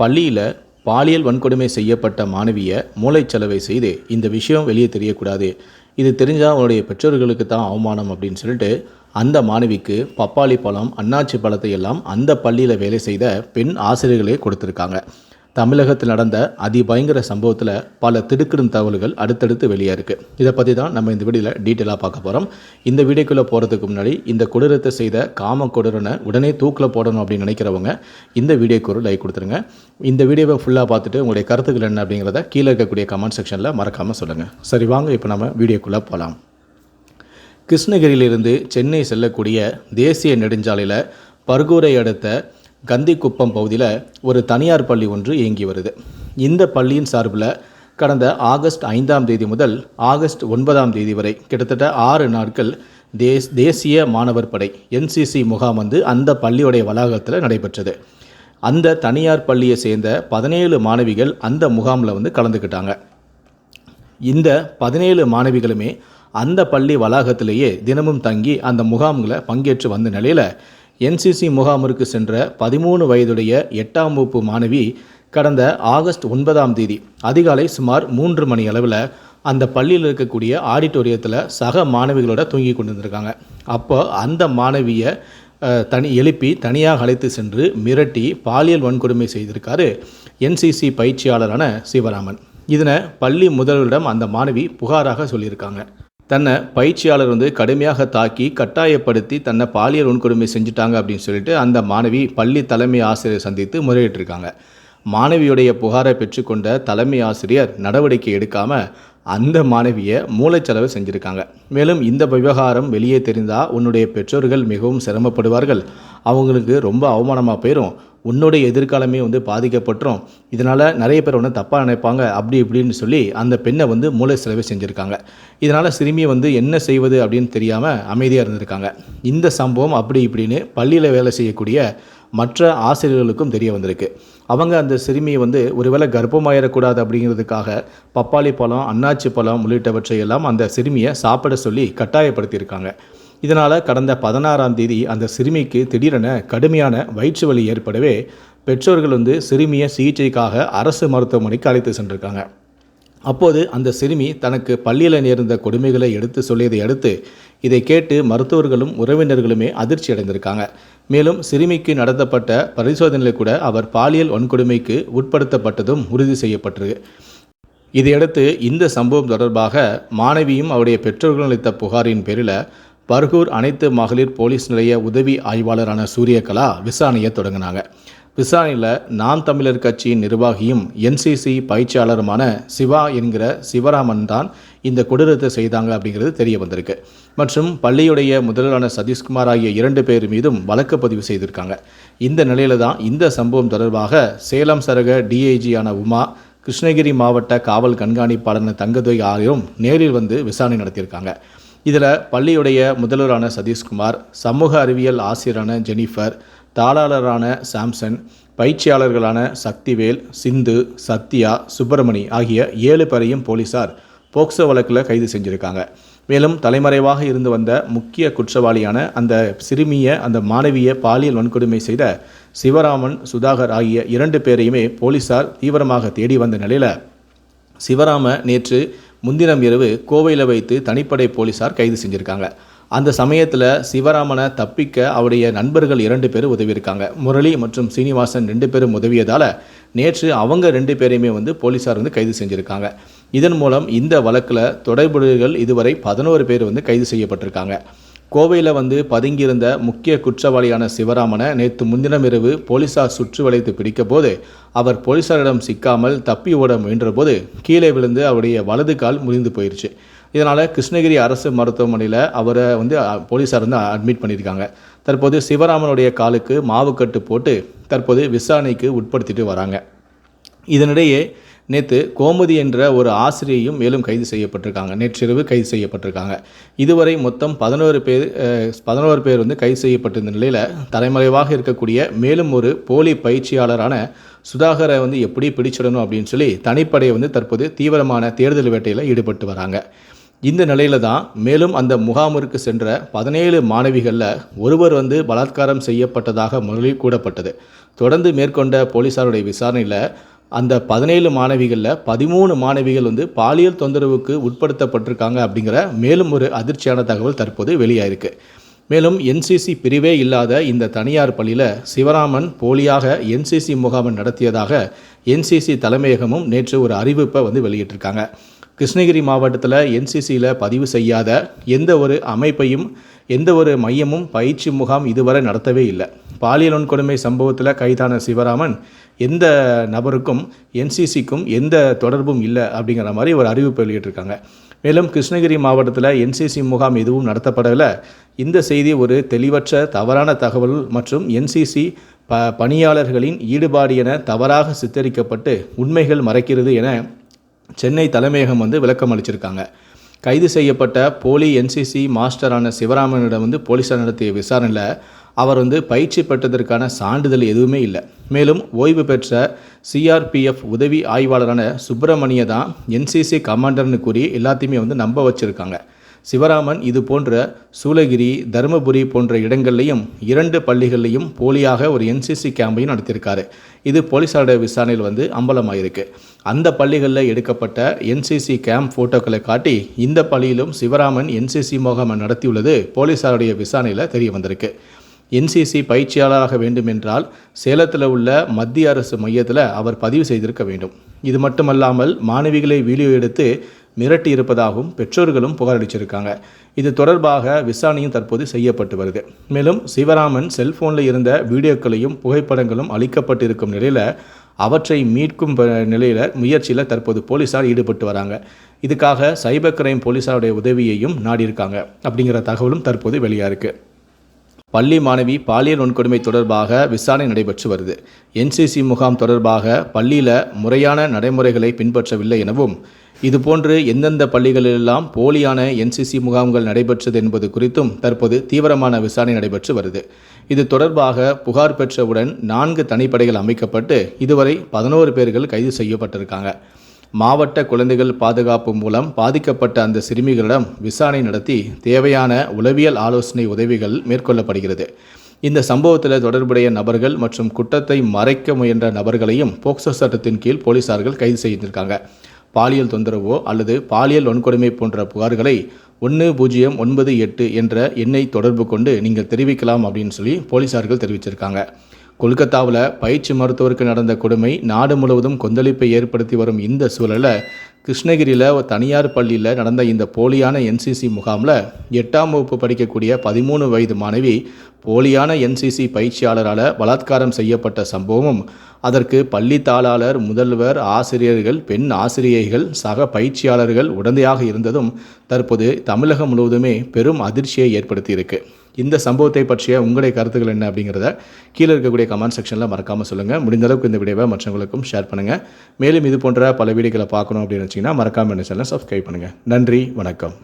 பள்ளியில் பாலியல் வன்கொடுமை செய்யப்பட்ட மாணவியை மூளைச்சலவை செய்து இந்த விஷயம் வெளியே தெரியக்கூடாது. இது தெரிஞ்சால் அவனுடைய பெற்றோர்களுக்கு தான் அவமானம் அப்படின்னு சொல்லிட்டு அந்த மாணவிக்கு பப்பாளி பழம் அன்னாச்சி பழத்தை எல்லாம் அந்த பள்ளியில் வேலை செய்த பெண் ஆசிரியர்களே கொடுத்துருக்காங்க. தமிழகத்தில் நடந்த அதிபயங்கர சம்பவத்தில் பல திடுக்கிடும் தகவல்கள் அடுத்தடுத்து வெளியே இருக்குது இதை பற்றி தான் நம்ம இந்த வீடியோவில் டீட்டெயிலாக பார்க்க போகிறோம் இந்த வீடியோக்குள்ளே போகிறதுக்கு முன்னாடி இந்த கொடூரத்தை செய்த காம கொடூரனை உடனே தூக்கில் போடணும் அப்படின்னு நினைக்கிறவங்க இந்த வீடியோக்கு ஒரு லைக் கொடுத்துருங்க. இந்த வீடியோவை ஃபுல்லாக பார்த்துட்டு உங்களுடைய கருத்துக்கள் என்ன அப்படிங்கிறத கீழே இருக்கக்கூடிய கமெண்ட் செக்ஷனில் மறக்காமல் சொல்லுங்கள் சரி வாங்க இப்போ நம்ம வீடியோக்குள்ளே போகலாம் கிருஷ்ணகிரியிலிருந்து சென்னை செல்லக்கூடிய தேசிய நெடுஞ்சாலையில் பர்கூரை அடுத்த கந்திக்குப்பம் பகுதியில் ஒரு தனியார் பள்ளி ஒன்று இயங்கி வருது. இந்த பள்ளியின் சார்பில் கடந்த ஆகஸ்ட் ஐந்தாம் தேதி முதல் ஆகஸ்ட் ஒன்பதாம் தேதி வரை கிட்டத்தட்ட ஆறு நாட்கள் தேஸ் தேசிய மாணவர் படை என்சிசி முகாம் வந்து அந்த பள்ளியுடைய வளாகத்தில் நடைபெற்றது. அந்த தனியார் பள்ளியை சேர்ந்த பதினேழு மாணவிகள் அந்த முகாமில் வந்து கலந்துக்கிட்டாங்க இந்த பதினேழு மாணவிகளுமே அந்த பள்ளி வளாகத்திலேயே தினமும் தங்கி அந்த முகாம்களை பங்கேற்று வந்த நிலையில் என்சிசி முகாமிற்கு சென்ற பதிமூணு வயதுடைய எட்டாம் வகுப்பு மாணவி கடந்த ஆகஸ்ட் ஒன்பதாம் தேதி அதிகாலை சுமார் மூன்று மணி அளவில் அந்த பள்ளியில் இருக்கக்கூடிய ஆடிட்டோரியத்தில் சக மாணவிகளோட தூங்கி கொண்டு வந்திருக்காங்க அப்போ அந்த மாணவியை தனி எழுப்பி தனியாக அழைத்து சென்று மிரட்டி பாலியல் வன்கொடுமை செய்திருக்காரு என்சிசி பயிற்சியாளரான சிவராமன். இதனை பள்ளி முதல்வரிடம் அந்த மாணவி புகாராக சொல்லியிருக்காங்க. தன்னை பயிற்சியாளர் வந்து கடுமையாக தாக்கி கட்டாயப்படுத்தி தன்னை பாலியல் வன்கொடுமை செஞ்சுட்டாங்க அப்படின்னு சொல்லிட்டு அந்த மாணவி பள்ளி தலைமை ஆசிரியர் சந்தித்து முறையிட்டிருக்காங்க. மாணவியுடைய புகாரை பெற்றுக்கொண்ட தலைமை ஆசிரியர் நடவடிக்கை எடுக்காமல் அந்த மாணவியை மூளைச்சலவு செஞ்சுருக்காங்க. மேலும் இந்த விவகாரம் வெளியே தெரிந்தால் உன்னுடைய பெற்றோர்கள் மிகவும் சிரமப்படுவார்கள். அவங்களுக்கு ரொம்ப அவமானமாக போயிடும் உன்னுடைய எதிர்காலமே வந்து பாதிக்கப்பட்டுரும். இதனால் நிறைய பேர் ஒன்று தப்பாக நினைப்பாங்க. அப்படி இப்படின்னு சொல்லி அந்த பெண்ணை வந்து மூளை செலவை செஞ்சுருக்காங்க. இதனால் சிறுமியை வந்து என்ன செய்வது அப்படின்னு தெரியாமல் அமைதியாக இருந்திருக்காங்க. இந்த சம்பவம் அப்படி இப்படின்னு பள்ளியில் வேலை செய்யக்கூடிய மற்ற ஆசிரியர்களுக்கும் தெரிய வந்திருக்கு. அவங்க அந்த சிறுமியை வந்து ஒருவேளை கர்ப்பமாயிடக்கூடாது அப்படிங்கிறதுக்காக பப்பாளி பழம் அன்னாச்சி பழம் உள்ளிட்டவற்றை எல்லாம் அந்த சிறுமியை சாப்பிட சொல்லி கட்டாயப்படுத்தியிருக்காங்க. இதனால் கடந்த பதினாறாம் தேதி அந்த சிறுமிக்கு திடீரென கடுமையான வயிற்று வலி ஏற்படவே பெற்றோர்கள் வந்து சிறுமியை சிகிச்சைக்காக அரசு மருத்துவமனைக்கு அழைத்து சென்றிருக்காங்க. அப்போது அந்த சிறுமி தனக்கு பள்ளியில் நேர்ந்த கொடுமைகளை எடுத்து சொல்லியதை அடுத்து இதை கேட்டு மருத்துவர்களும் உறவினர்களுமே அதிர்ச்சி அடைந்திருக்காங்க. மேலும் சிறுமிக்கு நடத்தப்பட்ட பரிசோதனையில் கூட அவர் பாலியல் வன்கொடுமைக்கு உட்படுத்தப்பட்டதும் உறுதி செய்யப்பட்டது இதையடுத்து இந்த சம்பவம் தொடர்பாக மாணவியும் அவருடைய பெற்றோர்கள் அளித்த புகாரின் பேரில் பர்கூர் அனைத்து மகளிர் போலீஸ் நிலைய உதவி ஆய்வாளரான சூரியகலா விசாரணையை தொடங்கினாங்க. விசாரணையில் நாம் தமிழர் கட்சியின் நிர்வாகியும் என்சிசி பயிற்சியாளருமான சிவா என்கிற சிவராமன் தான் இந்த கொடூரத்தை செய்தாங்க அப்படிங்கிறது தெரிய வந்திருக்கு. மற்றும் பள்ளியுடைய முதல்வரான சதீஷ்குமார் ஆகிய இரண்டு பேர் மீதும் வழக்கு பதிவு செய்திருக்காங்க. இந்த நிலையில தான் இந்த சம்பவம் தொடர்பாக சேலம் சரக டிஐஜியான உமா கிருஷ்ணகிரி மாவட்ட காவல் கண்காணிப்பாளர் தங்கதுரை ஆகியோரும் நேரில் வந்து விசாரணை நடத்தியிருக்காங்க. இதில் பள்ளியுடைய முதல்வரான சதீஷ்குமார் சமூக அறிவியல் ஆசிரியரான ஜெனிஃபர் தாளாளரான சாம்சன் பயிற்சியாளர்களான சக்திவேல் சிந்து சத்யா சுப்பிரமணி ஆகிய ஏழு பேரையும் போலீசார் போக்சோ வழக்கில் கைது செஞ்சுருக்காங்க. மேலும் தலைமறைவாக இருந்து வந்த முக்கிய குற்றவாளியான அந்த சிறுமியை அந்த மாணவியை பாலியல் வன்கொடுமை செய்த சிவராமன் சுதாகர் ஆகிய இரண்டு பேரையுமே போலீசார் தீவிரமாக தேடி வந்த நிலையில் சிவராம நேற்று முன்தினம் இரவு கோவையில் வைத்து தனிப்படை போலீசார் கைது செஞ்சுருக்காங்க. அந்த சமயத்தில் சிவராமனை தப்பிக்க அவருடைய நண்பர்கள் இரண்டு பேரும் உதவியிருக்காங்க. முரளி மற்றும் சீனிவாசன் ரெண்டு பேரும் உதவியதால் நேற்று அவங்க ரெண்டு பேரையுமே வந்து போலீசார் வந்து கைது செஞ்சுருக்காங்க. இதன் மூலம் இந்த வழக்கில் தொடர்புடையர்கள் இதுவரை பதினோரு பேர் வந்து கைது செய்யப்பட்டிருக்காங்க. கோவையில் வந்து பதுங்கியிருந்த முக்கிய குற்றவாளியான சிவராமனை நேற்று முன்தினம் இரவு போலீசார் சுற்றி வளைத்து பிடிக்கபோது அவர் போலீசாரிடம் சிக்காமல் தப்பி ஓட முயன்றபோது கீழே விழுந்து அவருடைய வலது கால் முறிந்து போயிடுச்சு இதனால் கிருஷ்ணகிரி அரசு மருத்துவமனையில் அவரை வந்து போலீஸார் போலீசார் வந்து அட்மிட் பண்ணியிருக்காங்க. தற்போது சிவராமனுடைய காலுக்கு மாவுக்கட்டு போட்டு தற்போது விசாரணைக்கு உட்படுத்திட்டு வராங்க. இதனிடையே நேற்று கோமதி என்ற ஒரு ஆசிரியையும் மேலும் கைது செய்யப்பட்டிருக்காங்க. நேற்றிரவு கைது செய்யப்பட்டிருக்காங்க. இதுவரை மொத்தம் பதினோரு பேர் பதினோரு பேர் வந்து கைது செய்யப்பட்டிருந்த நிலையில் தலைமறைவாக இருக்கக்கூடிய மேலும் ஒரு போலி பயிற்சியாளரான சுதாகரை வந்து எப்படி பிடிச்சிடணும் அப்படின்னு சொல்லி தனிப்படையை வந்து தற்போது தீவிரமான தேர்தல் வேட்டையில் ஈடுபட்டு வராங்க. இந்த நிலையில தான் மேலும் அந்த முகாமிற்கு சென்ற பதினேழு மாணவிகளில் ஒருவர் வந்து பலாத்காரம் செய்யப்பட்டதாக முதலில் கூடப்பட்டது தொடர்ந்து மேற்கொண்ட போலீசாருடைய விசாரணையில் அந்த பதினேழு மாணவிகளில் பதிமூணு மாணவிகள் வந்து பாலியல் தொந்தரவுக்கு உட்படுத்தப்பட்டிருக்காங்க அப்படிங்கிற மேலும் ஒரு அதிர்ச்சியான தகவல் தற்போது வெளியாயிருக்கு. மேலும் என்சிசி பிரிவே இல்லாத இந்த தனியார் பள்ளியில் சிவராமன் போலியாக என்சிசி முகாமை நடத்தியதாக என்சிசி தலைமையகமும் நேற்று ஒரு அறிவிப்பை வந்து வெளியிட்டிருக்காங்க. கிருஷ்ணகிரி மாவட்டத்தில் என்சிசியில் பதிவு செய்யாத எந்த ஒரு அமைப்பையும் எந்த ஒரு மையமும் பயிற்சி முகாம் இதுவரை நடத்தவே இல்லை. பாலியல் வன்கொடுமை சம்பவத்தில் கைதான சிவராமன் எந்த நபருக்கும் என்சிசிக்கும் எந்த தொடர்பும் இல்லை அப்படிங்கிற மாதிரி ஒரு அறிவிப்பு வெளியிட்டிருக்காங்க. மேலும் கிருஷ்ணகிரி மாவட்டத்தில் என்சிசி முகாம் எதுவும் நடத்தப்படவில்லை இந்த செய்தி ஒரு தெளிவற்ற தவறான தகவல் மற்றும் என்சிசி ப பணியாளர்களின் ஈடுபாடு என தவறாக சித்தரிக்கப்பட்டு உண்மைகள் மறைக்கிறது என சென்னை தலைமையகம் வந்து விளக்கம் அளிச்சிருக்காங்க. கைது செய்யப்பட்ட போலி என்சிசி மாஸ்டரான சிவராமனிடம் வந்து போலீசார் நடத்திய விசாரணையில் அவர் வந்து பயிற்சி பெற்றதற்கான சான்றிதழ் எதுவுமே இல்லை. மேலும் ஓய்வு பெற்ற சிஆர்பிஎஃப் உதவி ஆய்வாளரான சுப்பிரமணிய தான் என்சிசி கமாண்டர்னு கூறி எல்லாத்தையுமே வந்து நம்ப வச்சுருக்காங்க. சிவராமன் இது போன்ற சூளகிரி தருமபுரி போன்ற இடங்கள்லையும் இரண்டு பள்ளிகள்லையும் போலியாக ஒரு என்சிசி கேம்பையும் நடத்தியிருக்காரு இது போலீஸாரோட விசாரணையில் வந்து அம்பலமாயிருக்கு. அந்த பள்ளிகளில் எடுக்கப்பட்ட என்சிசி கேம்ப் ஃபோட்டோக்களை காட்டி இந்த பள்ளியிலும் சிவராமன் என்சிசி முகாமை நடத்தியுள்ளது போலீஸாருடைய விசாரணையில் தெரிய வந்திருக்கு. என்சிசி பயிற்சியாளராக வேண்டுமென்றால் சேலத்தில் உள்ள மத்திய அரசு மையத்தில் அவர் பதிவு செய்திருக்க வேண்டும். இது மட்டுமல்லாமல் மாணவிகளை வீடியோ எடுத்து மிரட்டி இருப்பதாகவும் பெற்றோர்களும் புகாரளிச்சிருக்காங்க. இது தொடர்பாக விசாரணையும் தற்போது செய்யப்பட்டு வருது. மேலும் சிவராமன் செல்போனில் இருந்த வீடியோக்களையும் புகைப்படங்களும் அளிக்கப்பட்டிருக்கும் நிலையில் அவற்றை மீட்கும் நிலையில் முயற்சியில் தற்போது போலீஸார் ஈடுபட்டு வராங்க. இதுக்காக சைபர் கிரைம் போலீஸாருடைய உதவியையும் நாடியிருக்காங்க. அப்படிங்கிற தகவலும் தற்போது வெளியாக இருக்குது பள்ளி மாணவி பாலியல் வன்கொடுமை தொடர்பாக விசாரணை நடைபெற்று வருது. என்சிசி முகாம் தொடர்பாக பள்ளியில் முறையான நடைமுறைகளை பின்பற்றவில்லை எனவும் இதுபோன்று எந்தெந்த பள்ளிகளிலெல்லாம் போலியான என்சிசி முகாம்கள் நடைபெற்றது என்பது குறித்தும் தற்போது தீவிரமான விசாரணை நடைபெற்று வருது. இது தொடர்பாக புகார் பெற்றவுடன் நான்கு தனிப்படைகள் அமைக்கப்பட்டு இதுவரை பதினோரு பேர்கள் கைது செய்யப்பட்டிருக்காங்க. மாவட்ட குழந்தைகள் பாதுகாப்பு மூலம் பாதிக்கப்பட்ட அந்த சிறுமிகளிடம் விசாரணை நடத்தி தேவையான உளவியல் ஆலோசனை உதவிகள் மேற்கொள்ளப்படுகிறது. இந்த சம்பவத்தில் தொடர்புடைய நபர்கள் மற்றும் குற்றத்தை மறைக்க முயன்ற நபர்களையும் போக்சோ சட்டத்தின் கீழ் போலீசார்கள் கைது செய்திருக்காங்க. பாலியல் தொந்தரவோ அல்லது பாலியல் வன்கொடுமை போன்ற புகார்களை ஒன்று பூஜ்ஜியம் ஒன்பது எட்டு என்ற எண்ணை தொடர்பு கொண்டு நீங்கள் தெரிவிக்கலாம் அப்படின்னு சொல்லி போலீசார்கள் தெரிவிச்சிருக்காங்க. கொல்கத்தாவில் பயிற்சி மருத்துவருக்கு நடந்த கொடுமை நாடு முழுவதும் கொந்தளிப்பை ஏற்படுத்தி வரும் இந்த சூழலில் கிருஷ்ணகிரியில் ஒரு தனியார் பள்ளியில் நடந்த இந்த போலியான என்சிசி முகாமில் எட்டாம் வகுப்பு படிக்கக்கூடிய பதிமூணு வயது மாணவி போலியான என்சிசி பயிற்சியாளரால் பலாத்காரம் செய்யப்பட்ட சம்பவமும் அதற்கு பள்ளி தாளாளர் முதல்வர் ஆசிரியர்கள் பெண் ஆசிரியைகள் சக பயிற்சியாளர்கள் உடந்தையாக இருந்ததும் தற்போது தமிழகம் முழுவதுமே பெரும் அதிர்ச்சியை ஏற்படுத்தியிருக்கு. இந்த சம்பவத்தை பற்றிய உங்களுடைய கருத்துக்கள் என்ன அப்படிங்கிறத கீழே இருக்கக்கூடிய கமெண்ட் செக்ஷனில் மறக்காமல் சொல்லுங்கள் முடிந்த அளவுக்கு இந்த வீடியோவை மற்றவங்களுக்கும் ஷேர் பண்ணுங்கள் மேலும் இது போன்ற பல வீடியோக்களை பார்க்கணும் அப்படின்னு வச்சிங்கன்னா மறக்காமல் என்ன சேனல் சப்ஸ்கிரைப் பண்ணுங்கள் நன்றி வணக்கம்.